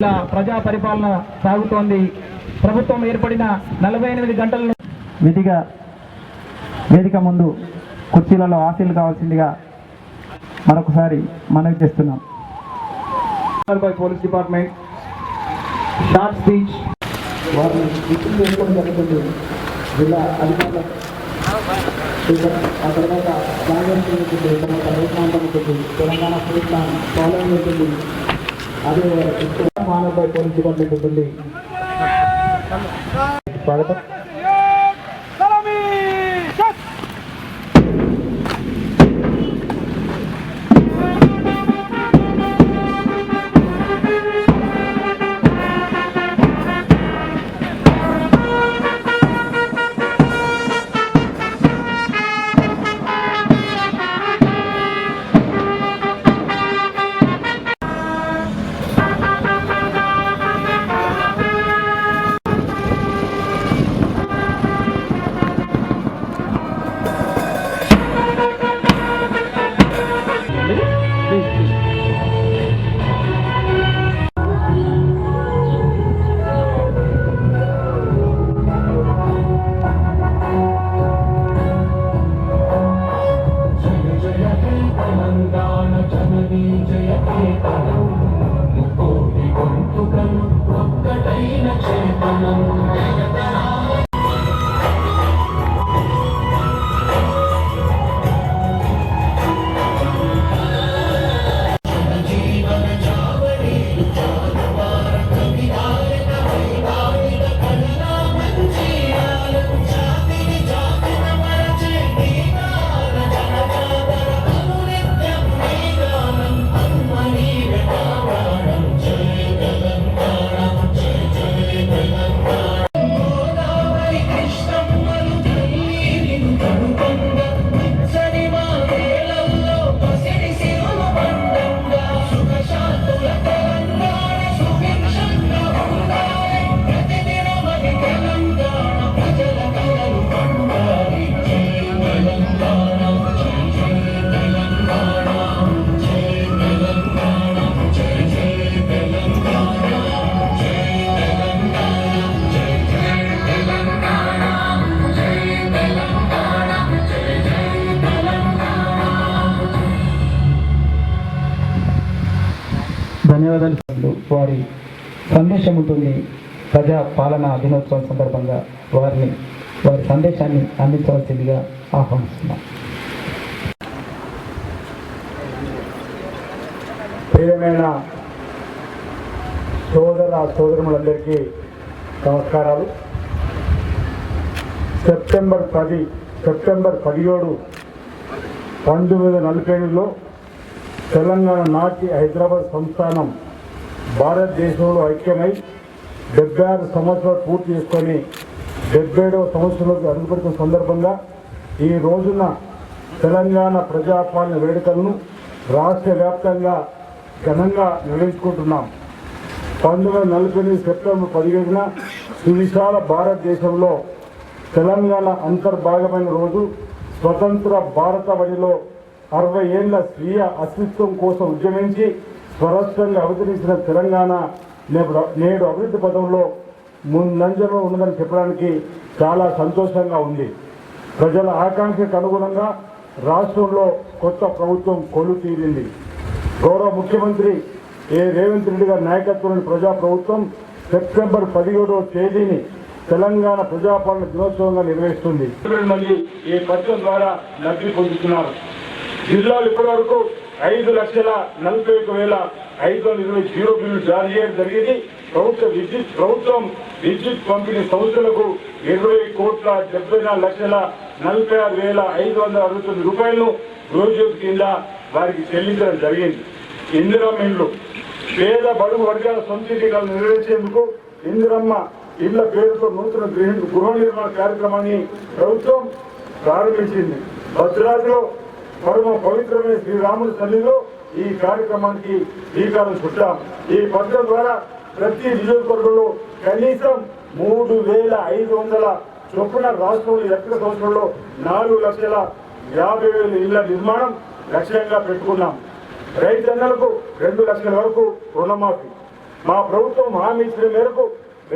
ఇలా ప్రజా పరిపాలన సాగుతోంది. ప్రభుత్వం ఏర్పడిన నలభై ఎనిమిది గంటలను విధిగా వేదిక ముందు కుర్చీలలో ఆశీలు కావాల్సిందిగా మరొకసారి మనవి చేస్తున్నాం. Bye police department short speech జరుగుతుంది జిల్లా అధికారుల ఆ తర్వాత కాంగ్రెస్ ఉంటుంది తర్వాత తెలంగాణ స్టేట్ ఫాలోయింగ్ ఉంటుంది అదే మానవ పోలీస్ డిపార్ట్మెంట్ ఉంటుంది. ధన్యవాదాలు. వారి సందేశం ఉంటుంది. ప్రజా పాలన దినోత్సవం సందర్భంగా వారిని వారి సందేశాన్ని అందించవలసిందిగా ఆహ్వానిస్తున్నాం. ప్రియమైన సోదర సోదరులందరికీ నమస్కారాలు. సెప్టెంబర్ పది సెప్టెంబర్ పదిహేడు పంతొమ్మిది వందల నలభై ఎనిమిదిలో తెలంగాణ నాటి హైదరాబాద్ సంస్థానం భారతదేశంలో ఐక్యమై డెబ్బై ఆరు సంవత్సరాలు పూర్తి చేసుకొని డెబ్బై ఏడవ సంవత్సరంలోకి అడుగుపెడుతున్న సందర్భంగా ఈ రోజున తెలంగాణ ప్రజాపాలన వేడుకలను రాష్ట్ర వ్యాప్తంగా ఘనంగా నిర్వహించుకుంటున్నాం. పంతొమ్మిది వందల నలభై ఎనిమిది సెప్టెంబర్ పదిహేడున సువిశాల భారతదేశంలో తెలంగాణ అంతర్భాగమైన రోజు స్వతంత్ర భారతవనిలో అరవై ఏళ్ళ స్వీయ అస్తిత్వం కోసం ఉద్యమించి స్వరాష్ట్రంగా అవతరించిన తెలంగాణ నేడు- నేడు అభివృద్ధి పదంలో ముందంజలో ఉన్నదని చెప్పడానికి చాలా సంతోషంగా ఉంది. ప్రజల ఆకాంక్షకు అనుగుణంగా రాష్ట్రంలో కొత్త ప్రభుత్వం కొలు తీరింది. గౌరవ ముఖ్యమంత్రి ఏ రేవంత్ రెడ్డి గారి నాయకత్వంలోని ప్రజా ప్రభుత్వం సెప్టెంబర్ పదిహేడవ తేదీని తెలంగాణ ప్రజాపాలన దినోత్సవంగా నిర్వహిస్తుంది. మంది ఈ పథకం ద్వారా లబ్ధి పొందుతున్నారు. జిల్లాలు ఇప్పటివరకు ఐదు లక్షల నలభై ఒక వేల ఐదు వందల ఇరవై జీరో బిల్లు జారీ చేయడం జరిగింది. ప్రభుత్వ విద్యుత్ ప్రభుత్వం విద్యుత్ పంపిణీ సంస్థలకు ఇరవై కోట్ల డెబ్బై నాలుగు లక్షల నలభై ఆరు వేల ఐదు వందల అరవై తొమ్మిది రూపాయలను గృహజ్యోతి కింద వారికి చెల్లించడం జరిగింది. ఇందిరమ్మ ఇండ్లు. పేద బడుగు వర్గాల సొంత ఇంటికలను నిర్వహించేందుకు ఇందిరమ్మ ఇళ్ళ పేరుతో నూతన గృహ నిర్మాణ కార్యక్రమాన్ని ప్రభుత్వం ప్రారంభించింది. భద్రాద్రిలో పరమ పవిత్రమైన శ్రీరాముడి సన్నిధిలో ఈ కార్యక్రమానికి శ్రీకారం చుట్టాం. ఈ పథకం ద్వారా ప్రతి నియోజకవర్గంలో కనీసం మూడు వేల ఐదు వందల చొప్పున రాష్ట్రంలో ఎక్కడ సంవత్సరంలో నాలుగు లక్షల యాభై వేల ఇళ్ళ నిర్మాణం లక్ష్యంగా పెట్టుకున్నాం. రైతన్నలకు రెండు లక్షల వరకు రుణమాఫీ. మా ప్రభుత్వం హామీ ఇచ్చిన మేరకు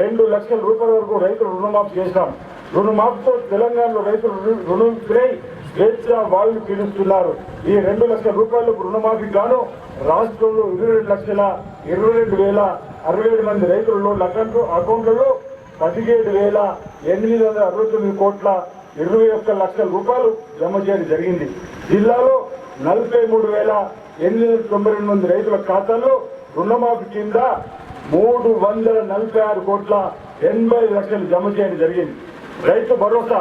రెండు లక్షల రూపాయల వరకు రైతులు రుణమాఫీ చేశాం. రుణమాఫీతో తెలంగాణలో రైతులు రుణం స్వేచ్ఛ వాళ్ళు పీలుస్తున్నారు. ఈ రెండు లక్షల రూపాయలు రుణమాఫీ గాను రాష్ట్రంలో ఇరవై రెండు లక్షల ఇరవై రెండు వేల అరవై ఏడు మంది రైతులలో అకౌంట్ అకౌంట్లలో పదిహేడు వేల ఎనిమిది వందల అరవై తొమ్మిది కోట్ల ఇరవై ఒక్క లక్షల రూపాయలు జమ చేయడం జరిగింది. జిల్లాలో నలభై మూడు వేల ఎనిమిది వందల తొంభై రెండు మంది రైతుల ఖాతాల్లో రుణమాఫీ కింద మూడు వందల నలభై ఆరు కోట్ల ఎనభై లక్షలు జమ చేయడం జరిగింది. రైతు భరోసా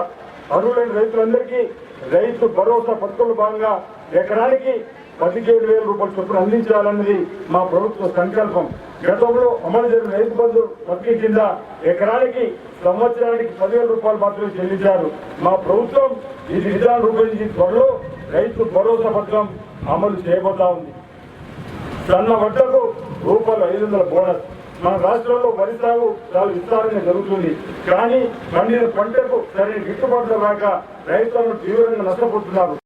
అర్హులైన రైతులందరికీ రైతు భరోసా పథకంలో భాగంగా ఎకరానికి పదిహేడు వేల రూపాయల చొప్పున అందించాలన్నది మా ప్రభుత్వ సంకల్పం. గతంలో అమలు జరిగిన రైతు బంధు పథకం కింద ఎకరానికి సంవత్సరానికి పదివేల రూపాయలు మాత్రమే చెల్లించారు. మా ప్రభుత్వం ఇది విధానం రూపొందించి త్వరలో రైతు భరోసా పథకం అమలు చేయబోతా ఉంది. సన్న వడ్డకు రూపాయలు ఐదు వందల బోనస్. మన రాష్ట్రంలో వరి సాగు చాలా విస్తారంగా జరుగుతుంది. కానీ పండిన పంటకు సరైన గిట్టుబాటు రాక రైతులను తీవ్రంగా నష్టపోతున్నారు.